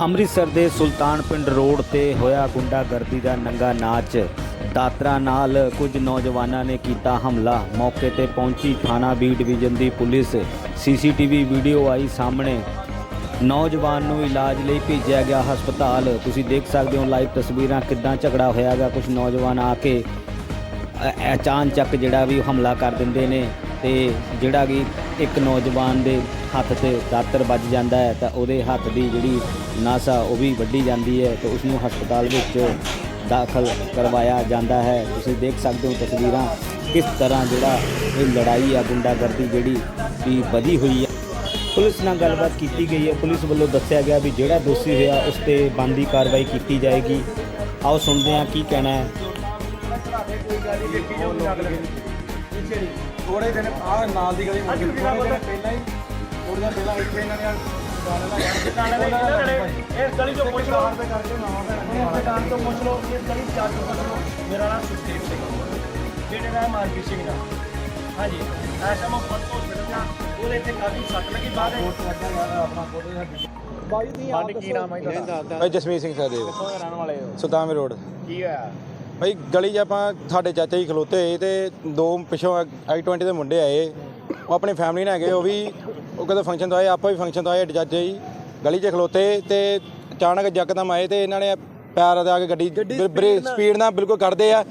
ਅੰਮ੍ਰਿਤਸਰ ਦੇ ਸੁਲਤਾਨ ਪਿੰਡ ਰੋਡ ਤੇ ਹੋਇਆ ਗੁੰਡਾਗਰਦੀ ਦਾ ਨੰਗਾ ਨਾਚ। ਦਾਤਰਾ ਨਾਲ ਕੁਝ ਨੌਜਵਾਨਾਂ ਨੇ ਕੀਤਾ ਹਮਲਾ। ਮੌਕੇ ਤੇ ਪਹੁੰਚੀ ਥਾਣਾ ਬੀ ਡਿਵੀਜ਼ਨ ਦੀ ਪੁਲਿਸ। ਸੀਸੀਟੀਵੀ ਵੀਡੀਓ ਆਈ ਸਾਹਮਣੇ। ਨੌਜਵਾਨ ਨੂੰ ਇਲਾਜ ਲਈ ਭੇਜਿਆ ਗਿਆ ਹਸਪਤਾਲ। ਤੁਸੀਂ ਦੇਖ ਸਕਦੇ ਹੋ ਲਾਈਵ ਤਸਵੀਰਾਂ ਕਿੱਦਾਂ ਝਗੜਾ ਹੋਇਆਗਾ ਕੁਝ ਨੌਜਵਾਨ ਆ ਕੇ ਅ- ਅਚਾਨਚੱਕ ਜਿਹੜਾ ਵੀ ਹਮਲਾ ਕਰ ਦਿੰਦੇ ਨੇ। ਤੇ ਜਿਹੜਾ ਕਿ ਇੱਕ ਨੌਜਵਾਨ ਦੇ ਹੱਥ ਤੇ ਦਾਤਰ ਵੱਜ ਜਾਂਦਾ ਹੈ ਤਾਂ ਉਹਦੇ ਹੱਥ ਦੀ ਜਿਹੜੀ ਨਸ ਆ ਉਹ ਵੀ ਵੱਢੀ ਜਾਂਦੀ ਹੈ ਤੇ ਉਸ ਨੂੰ ਹਸਪਤਾਲ ਵਿੱਚ ਦਾਖਲ ਕਰਵਾਇਆ ਜਾਂਦਾ ਹੈ। ਤੁਸੀਂ ਦੇਖ ਸਕਦੇ ਹੋ ਤਸਵੀਰਾਂ ਕਿਸ ਤਰ੍ਹਾਂ ਜਿਹੜਾ ਇਹ ਲੜਾਈ ਆ, ਗੁੰਡਾਗਰਦੀ ਜਿਹੜੀ ਵੀ ਵਧੀ ਹੋਈ ਹੈ ਪੁਲਿਸ ਨਾਲ ਗੱਲਬਾਤ ਕੀਤੀ ਗਈ ਹੈ। ਪੁਲਿਸ ਵੱਲੋਂ ਦੱਸਿਆ ਗਿਆ ਵੀ ਜਿਹੜਾ ਦੋਸ਼ੀ ਹੋਇਆ, ਉਸ ਤੇ ਬੰਦੀ ਕਾਰਵਾਈ ਕੀਤੀ ਜਾਏਗੀ। ਆਓ ਸੁਣਦੇ ਹਾਂ ਕੀ ਕਹਿਣਾ ਹੈ। ਥੋੜੇ ਦਿਨ ਆ ਨਾਲ ਦੀ ਗਲੀ ਮੁੜ ਕੇ ਥੋੜੇ ਦਿਨ ਪਹਿਲਾਂ ਹੀ ਥੋੜੇ ਦਿਨ ਪਹਿਲਾਂ ਇੱਥੇ ਇਹਨਾਂ ਨੇ ਦੁਕਾਨਾਂ ਲਗਾਈਆਂ ਇਸ ਗਲੀ ਚੋਂ ਪੁੱਛ ਲਓ। ਤੇ ਇਸ ਦੁਕਾਨ ਤੋਂ ਪੁੱਛ ਲਓ ਇਸ ਗਲੀ ਚਾਰ ਤੋਂ ਪੁੱਛ ਲਓ। ਮੇਰਾ ਨਾਮ ਸੁਖਦੇਵ ਸਿੰਘ ਦਾ ਨਾਮ ਮਾਨਵੀਰ ਸਿੰਘ ਦਾ। ਹਾਂਜੀ ਐਸਾ ਮੈਂ ਹਸਪੀਟਲ ਦਾ ਉਹਦੇ ਇੱਥੇ ਕਾਫੀ ਸੱਟ ਲੱਗੀ ਬਾਅਦ ਵਿੱਚ। ਆਪਣਾ ਫੋਟੋ ਸਾਡੀ ਬਾਈ ਦੀ ਸਾਡੇ ਕੀ ਨਾਮ ਹੈ ਤੁਹਾਡਾ? ਭਾਈ ਜਸਮੀਤ ਸਿੰਘ ਸਹਦੇਵ ਕਿੱਥੋਂ ਦੇ ਰਹਿਣ ਵਾਲੇ ਹੋ? ਸੁਦਾਮੇ ਰੋਡ। ਕੀ ਹੋਇਆ? ਭਾਈ ਗਲੀ 'ਚ ਆਪਾਂ ਸਾਡੇ ਚਾਚਾ ਜੀ ਖਲੋਤੇ ਹੋਏ ਤੇ ਦੋ ਪਿੱਛੋਂ ਆਈ 20 ਦੇ ਮੁੰਡੇ ਆਏ। ਉਹ ਆਪਣੀ ਫੈਮਿਲੀ ਨਾਲ ਹੈਗੇ ਉਹ ਵੀ ਉਹ ਕਹਿੰਦੇ ਫੰਕਸ਼ਨ ਤੋਂ ਆਏ ਆਪਾਂ ਵੀ ਫੰਕਸ਼ਨ ਤੋਂ ਆਏ ਚਾਚਾ ਜੀ। ਗਲੀ 'ਚ ਖਲੋਤੇ ਤੇ ਅਚਾਨਕ ਯਕਦਮ ਆਏ ਤੇ ਇਹਨਾਂ ਨੇ ਪੈਰ ਦੇ ਆ ਕੇ ਗੱਡੀ ਬ੍ਰੇਕ ਸਪੀਡ ਨਾਲ। ਬਿਲਕੁਲ ਕੱਢਦੇ ਆ।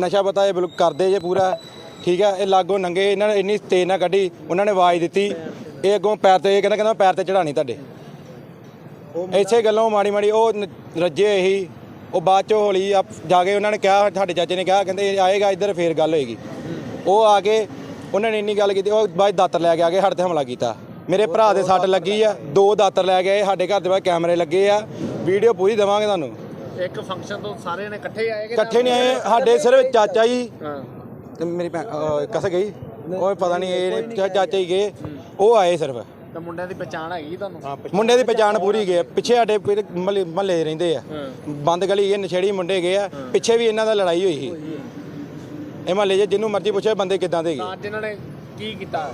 ਨਸ਼ਾ ਪਤਾ ਇਹ ਬਿਲਕੁਲ ਕਰਦੇ ਜੇ ਪੂਰਾ। ਠੀਕ ਆ ਇਹ ਲਾਗੋਂ ਨੰਗੇ ਇਹਨਾਂ ਨੇ ਇੰਨੀ ਤੇਜ਼ ਨਾਲ ਕੱਢੀ ਉਹਨਾਂ ਨੇ ਆਵਾਜ਼ ਦਿੱਤੀ। ਇਹ ਅੱਗੋਂ ਪੈਰ ਤੇ ਇਹ ਕਹਿੰਦਾ ਕਹਿੰਦਾ ਪੈਰ ਤੇ ਚੜਾਣੀ ਤੁਹਾਡੇ। ਇਸੇ ਗੱਲੋਂ ਮਾੜੀ ਮਾੜੀ ਉਹ ਰੱਜੇ ਸੀ ਉਹ ਬਾਅਦ ਚ ਹੌਲੀ ਆਪ ਜਾ ਕੇ ਉਹਨਾਂ ਨੇ ਕਿਹਾ ਸਾਡੇ ਚਾਚੇ ਨੇ ਕਿਹਾ ਕਹਿੰਦੇ ਆਏਗਾ ਇੱਧਰ ਫੇਰ ਗੱਲ ਹੋਏਗੀ। ਉਹ ਆ ਕੇ ਉਹਨਾਂ ਨੇ ਇੰਨੀ ਗੱਲ ਕੀਤੀ ਉਹ ਬਾਅਦ 'ਚ ਦਾਤਰ ਲੈ ਕੇ ਆ ਕੇ ਸਾਡੇ ਤੇ ਹਮਲਾ ਕੀਤਾ। ਮੇਰੇ ਭਰਾ ਦੇ ਸੱਟ ਲੱਗੀ ਆ ਦੋ ਦਾਤਰ ਲੈ ਕੇ ਆਏ ਸਾਡੇ ਘਰ ਦੇ ਬਾਹਰ ਕੈਮਰੇ ਲੱਗੇ ਆ ਵੀਡੀਓ ਪੂਰੀ ਦੇਵਾਂਗੇ ਤੁਹਾਨੂੰ। ਇੱਕ ਫੰਕਸ਼ਨ ਤੋਂ ਸਾਰੇ ਨੇ ਇਕੱਠੇ ਆਏ ਇਕੱਠੇ ਨਹੀਂ ਆਏ ਸਾਡੇ ਸਿਰਫ ਚਾਚਾ ਜੀ ਹਾਂ। ਤੇ ਮੇਰੀ ਭੈਣ ਕਸ ਗਈ। ਉਹ ਪਤਾ ਨਹੀਂ ਇਹ ਚਾਚਾ ਹੀ ਗਏ। ਉਹ ਆਏ ਸਿਰਫ। ਤਾਂ ਮੁੰਡਿਆਂ ਦੀ ਪਛਾਣ ਹੈਗੀ ਤੁਹਾਨੂੰ? ਮੁੰਡੇ ਦੀ ਪਛਾਣ ਪੂਰੀ ਗਏ ਪਿੱਛੇ ਸਾਡੇ ਮਹੱਲੇ ਰਹਿੰਦੇ ਆ। ਹਾਂ। ਬੰਦ ਗਲੀ ਇਹ ਨਸ਼ੇੜੀ ਮੁੰਡੇ ਗਏ ਆ। ਪਿੱਛੇ ਵੀ ਇਹਨਾਂ ਦਾ ਲੜਾਈ ਹੋਈ ਸੀ। ਇਹ ਮਹੱਲੇ 'ਚ ਜਿਹਨੂੰ ਮਰਜ਼ੀ ਪੁੱਛੇ ਬੰਦੇ ਕਿਦਾਂ ਦੇ ਗਏ ਅੱਜ ਇਹਨਾਂ ਨੇ ਕੀ ਕੀਤਾ?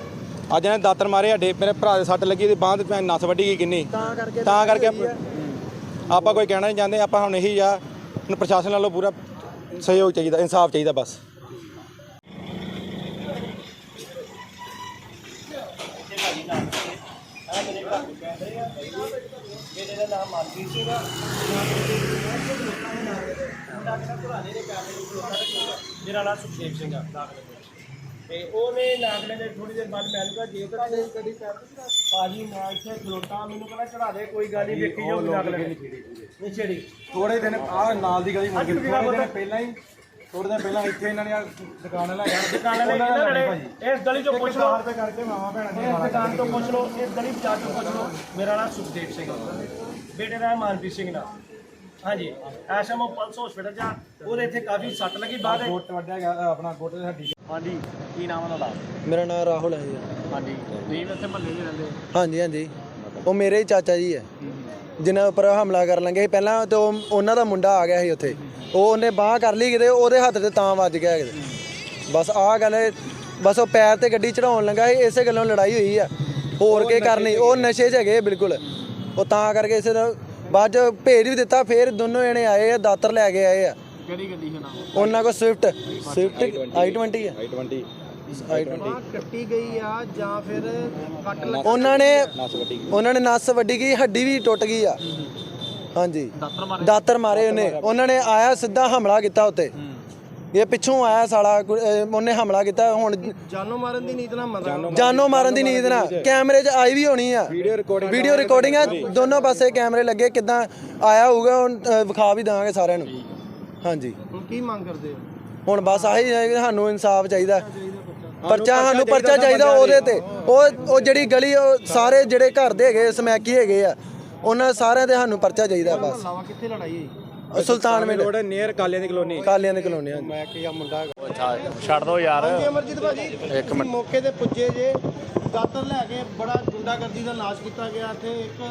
ਅੱਜ ਇਹਨਾਂ ਦਾਤਰ ਮਾਰੇ ਸਾਡੇ ਮੇਰੇ ਭਰਾ ਦੇ ਸੱਟ ਲੱਗੀ ਤੇ ਬਾਂਹ ਤੇ ਭੈਣ ਨਸ ਵੱਢੀ ਗਈ ਕਿੰਨੀ। ਤਾਂ ਕਰਕੇ ਤਾਂ ਕਰਕੇ ਆਪ- ਕੋਈ ਕਹਿਣਾ ਨਹੀਂ ਚਾਹੁੰਦੇ ਆਪਾਂ ਹੁਣ ਇਹੀ ਆ। ਪ੍ਰਸ਼ਾਸਨ ਵੱਲੋਂ ਪੂਰਾ ਸਹਿਯੋਗ ਚਾਹੀਦਾ ਇਨਸਾਫ ਚਾਹੀਦਾ ਬਸ। ਦਾ ਨਾਮ ਮਾਨਵੀਰ ਸਿੰਘ ਆ ਮੇਰਾ ਨਾਮ ਸੁਖਦੇਵ ਸਿੰਘ ਆ ਵਿੱਚ। ਤੇ ਉਹਨੇ ਨਾਗਲੇ ਦੇ ਥੋੜੀ ਦੇਰ ਬਾਅਦ ਮੈਨੂੰ ਕਿਹਾ ਜੇ ਤਾਂ ਤੂੰ ਕਦੀ ਪਾਜੀ ਮੈਂ ਇੱਥੇ ਖਲੋਤਾ ਮੈਨੂੰ ਕਹਿੰਦਾ ਚੜਾ ਦੇ ਕੋਈ ਗੱਲ ਨਹੀਂ ਵੇਖੀ ਜਾਓ ਨਾਗਲੇ ਨਹੀਂ ਛੇੜੀ। ਥੋੜੇ ਦਿਨ ਆ ਨਾਲ ਦੀ ਗਲੀ ਮੁੜ ਕੇ ਥੋੜੇ ਦਿਨ ਪਹਿਲਾਂ ਹੀ ਥੋੜੇ ਦਿਨ ਪਹਿਲਾਂ ਇੱਥੇ ਇਹਨਾਂ ਨੇ ਦੁਕਾਨ ਲਗਾਇਆ ਦੁਕਾਨਾਂ ਲੈ ਕਿੰਨਾ ਲੜੇ। ਇਸ ਗਲੀ ਚੋਂ ਪੁੱਛ ਲਓ। ਤੇ ਕਰਕੇ ਮਾਵਾ ਭੈਣਾਂ ਇਸ ਦੁਕਾਨ ਤੋਂ ਪੁੱਛ ਲਓ ਇਸ ਗਲੀ ਚਾਰ ਤੋਂ ਪੁੱਛ ਲਓ। ਮੇਰਾ ਨਾਮ ਸੁਖਦੇਵ ਸਿੰਘ ਬੇਟੇ ਦਾ ਨਾਮ ਸਿੰਘ ਦਾ ਹਾਂਜੀ ਐਸਐਮਓ ਪਲਸ ਹਸਪੀਟਲ ਜਾ ਉਹਦੇ ਇੱਥੇ ਕਾਫੀ ਸੱਟ ਲੱਗੀ ਬਾਅਦ ਗੋਟ ਵੱਡਿਆ ਗਿਆ ਆਪਣਾ ਗੋਟ ਦੇ ਹੱਡੀ। ਹਾਂਜੀ ਕੀ ਨਾਮ ਹੈ ਤੁਹਾਡਾ ਮੇਰਾ ਨਾਮ ਰਾਹੁਲ ਹੈ ਜੀ। ਹਾਂਜੀ ਤੁਸੀਂ ਵੀ ਉੱਥੇ ਮਹੱਲੇ 'ਚ ਰਹਿੰਦੇ ਹਾਂਜੀ ਹਾਂਜੀ। ਉਹ ਮੇਰੇ ਹੀ ਚਾਚਾ ਜੀ ਹੈ। ਜਿਨ੍ਹਾਂ ਉੱਪਰ ਹਮਲਾ ਕਰਨ ਲੱਗੇ ਸੀ। ਪਹਿਲਾਂ ਤੇ ਉਹ ਉਹਨਾਂ ਦਾ ਮੁੰਡਾ ਆ ਗਿਆ ਸੀ ਉੱਥੇ। ਉਹ ਉਹਨੇ ਬਾਹ ਕਰ ਲਈ ਕਿਤੇ ਉਹਦੇ ਹੱਥ ਤੇ ਤਾਂ ਵੱਜ ਗਿਆ ਕਿਤੇ। ਬਸ ਆਹ ਗੱਲ ਹੈ, ਬਸ ਉਹ ਪੈਰ ਤੇ ਗੱਡੀ ਚੜਾਉਣ ਲੱਗਾ ਸੀ ਇਸੇ ਗੱਲੋਂ ਲੜਾਈ ਹੋਈ ਆ। ਹੋਰ ਕੀ ਕਰਨੀ ਉਹ ਨਸ਼ੇ 'ਚ ਹੈਗੇ ਬਿਲਕੁਲ। ਉਹ ਤਾਂ ਕਰਕੇ ਇਸੇ ਦਾ ਬਾਅਦ 'ਚ ਭੇਜ ਵੀ ਦਿੱਤਾ ਫੇਰ ਦੋਨੋਂ ਜਣੇ ਆਏ ਆ ਦਾਤਰ ਲੈ ਕੇ ਆਏ ਆ। ਕਿਹੜੀ ਗੱਡੀ ਹੈ ਨਾਮ ਉਹਨਾਂ ਕੋਲ ਸਵਿਫਟ ਸਵਿਫਟ i20 ਆ। I20 i20 ਕੱਟੀ ਗਈ ਆ ਜਾਂ ਫਿਰ ਕੱਟ ਉਹਨਾਂ ਨੇ ਉਹਨਾਂ ਨੇ ਨਸ ਵੱਡੀ ਗਈ ਹੱਡੀ ਵੀ ਟੁੱਟ ਗਈ ਆ। ਹਾਂਜੀ। ਦਾਤਰ ਮਾਰੇ? ਦਾਤਰ ਮਾਰੇ ਉਹਨੇ। ਉਹਨਾਂ ਨੇ ਆਇਆ ਸਿੱਧਾ ਹਮਲਾ ਕੀਤਾ ਉੱਤੇ। ਇਹ ਪਿੱਛੋਂ ਆਇਆ ਸਾਲਾ ਕੁ- ਅਹ ਉਹਨੇ ਹਮਲਾ ਕੀਤਾ ਹੁਣ ਜਾਨੋਂ ਮਾਰਨ ਦੀ ਨੀਤ ਨਾਲ ਮਰ ਜਾਨੋਂ ਮਾਰਨ ਦੀ ਨੀਂਦ ਨਾ ਕੈਮਰੇ 'ਚ ਆਈ ਵੀ ਹੋਣੀ ਆ। ਵੀਡੀਓ ਰਿਕਾਰਡਿੰਗ ਵੀਡੀਓ ਰਿਕਾਰਡਿੰਗ ਆ ਦੋਨੋਂ ਪਾਸੇ ਕੈਮਰੇ ਲੱਗੇ ਕਿਦਾਂ ਆਇਆ ਹੋਊਗਾ ਹੁਣ ਅਹ ਵਿਖਾ ਵੀ ਦਾਂਗੇ ਸਾਰਿਆਂ ਨੂੰ। ਹਾਂਜੀ। ਹੁਣ ਕੀ ਮੰਗ ਕਰਦੇ ਹੋ? ਹੁਣ ਬਸ ਆਹੀ ਹੈ ਕਿ ਸਾਨੂੰ ਇਨਸਾਫ ਚਾਹੀਦਾ। ਪਰਚਾ ਸਾਨੂੰ ਪਰਚਾ ਚਾਹੀਦਾ ਉਹਦੇ ਤੇ। ਉਹ ਉਹ ਜਿਹੜੀ ਗਲੀ ਉਹ ਸਾਰੇ ਜਿਹੜੇ ਘਰ ਦੇ ਹੈਗੇ ਸਮੈਕੀ ਹੈਗੇ ਆ ਉਹਨਾਂ ਸਾਰਿਆਂ ਤੇ ਸਾਨੂੰ ਪਰਚਾ ਚਾਹੀਦਾ ਬਸ। ਲਾਵਾ ਕਿੱਥੇ ਲੜਾਈ ਹੋਈ? ਉਹ ਸੁਲਤਾਨ ਮਿੰਟ ਰੋਡ ਨੀਅਰ ਕਾਲਿਆਂ ਦੀ ਕਲੋਨੀ। ਕਾਲਿਆਂ ਦੇ ਕਲੋਨੀ ਮੈਂ ਕੀ ਆ ਮੁੰਡਾ ਛੱਡ ਦੋ ਯਾਰ। ਅਮਰਜੀਤ ਭਾਜੀ ਇੱਕ ਮਿੰਟ। ਮੌਕੇ ਤੇ ਪੁੱਜੇ ਜੇ। ਦਾਤਰ ਲੈ ਕੇ ਬੜਾ ਗੁੰਡਾਗਰਦੀ ਦਾ ਨਾਸ਼ ਕੀਤਾ ਗਿਆ। ਤੇ ਇੱਕ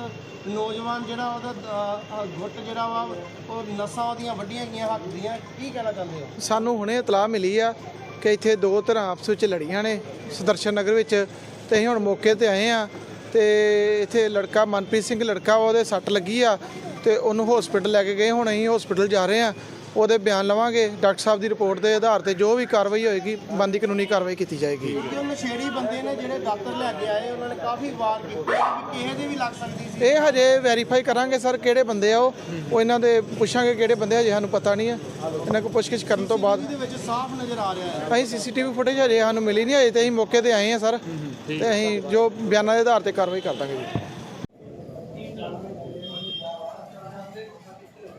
ਨੌਜਵਾਨ ਜਿਹੜਾ ਉਹਦਾ ਗੁੱਟ ਜਿਹੜਾ ਵਾ ਉਹ ਨਸਾਂ ਉਹਦੀਆਂ ਵੱਡੀਆਂ ਗਈਆਂ ਹੱਥ ਦੀਆਂ। ਕੀ ਕਹਿਣਾ ਚਾਹੁੰਦੇ ਹੋ? ਸਾਨੂੰ ਹੁਣੇ ਇਤਲਾਹ ਮਿਲੀ ਆ ਕਿ ਇੱਥੇ ਦੋ ਧਿਰਾਂ ਆਪਸ ਵਿੱਚ ਲੜੀਆਂ ਨੇ ਸੁਦਰਸ਼ਨ ਨਗਰ ਵਿੱਚ। ਤੇ ਅਸੀਂ ਹੁਣ ਮੌਕੇ ਤੇ ਆਏ ਆ। ਤੇ ਇੱਥੇ ਲੜਕਾ ਮਨਪ੍ਰੀਤ ਸਿੰਘ ਲੜਕਾ ਵਾ, ਉਹਦੇ ਸੱਟ ਲੱਗੀ ਆ ਤੇ ਉਹਨੂੰ ਹਸਪੀਟਲ ਲੈ ਕੇ ਗਏ ਹੁਣ ਅਸੀਂ ਹਸਪੀਟਲ ਜਾ ਰਹੇ ਆ ਉਹਦੇ ਬਿਆਨ ਲਵਾਂਗੇ ਡਾਕਟਰ ਸਾਹਿਬ ਦੀ ਰਿਪੋਰਟ ਦੇ ਆਧਾਰ ਤੇ ਜੋ ਵੀ ਕਾਰਵਾਈ ਹੋਏਗੀ ਬੰਦੀ ਕਾਨੂੰਨੀ ਕਾਰਵਾਈ ਕੀਤੀ ਜਾਏਗੀ। ਕਿਉਂਕਿ ਉਹ ਨਸ਼ੇੜੀ ਬੰਦੇ ਨੇ ਜਿਹੜੇ ਦਾਤਰ ਲੈ ਕੇ ਆਏ ਉਹਨਾਂ ਨੇ ਕਾਫੀ ਵਾਰ ਕੀਤੇ ਆ ਵੀ ਕਿਸੇ ਦੇ ਵੀ ਲੱਗ ਸਕਦੀ ਸੀ। ਇਹ ਹਜੇ ਵੈਰੀਫਾਈ ਕਰਾਂਗੇ ਸਰ ਕਿਹੜੇ ਬੰਦੇ ਆ ਉਹ। ਉਹ ਇਹਨਾਂ ਦੇ ਪੁੱਛਾਂਗੇ ਕਿਹੜੇ ਬੰਦੇ ਆ ਹਜੇ ਸਾਨੂੰ ਪਤਾ ਨਹੀਂ ਆ। ਇਹਨਾਂ ਕੋਲ ਪੁੱਛਗਿੱਛ ਕਰਨ ਤੋਂ ਬਾਅਦ। ਇਹਦੇ ਵਿੱਚ ਸਾਫ਼ ਨਜ਼ਰ ਆ ਰਿਹਾ ਹੈ। ਅਸੀਂ ਸੀਸੀਟੀਵੀ ਫੁਟੇਜ ਹਜੇ ਸਾਨੂੰ ਮਿਲੀ ਨਹੀਂ ਅਜੇ ਤੇ ਅਸੀਂ ਮੌਕੇ ਤੇ ਆਏ ਆ ਸਰ। ਤੇ ਅਸੀਂ ਜੋ ਬਿਆਨਾਂ ਦੇ ਆਧਾਰ ਤੇ ਕਾਰਵਾਈ ਕਰ ਦਾਂਗੇ ਜੀ।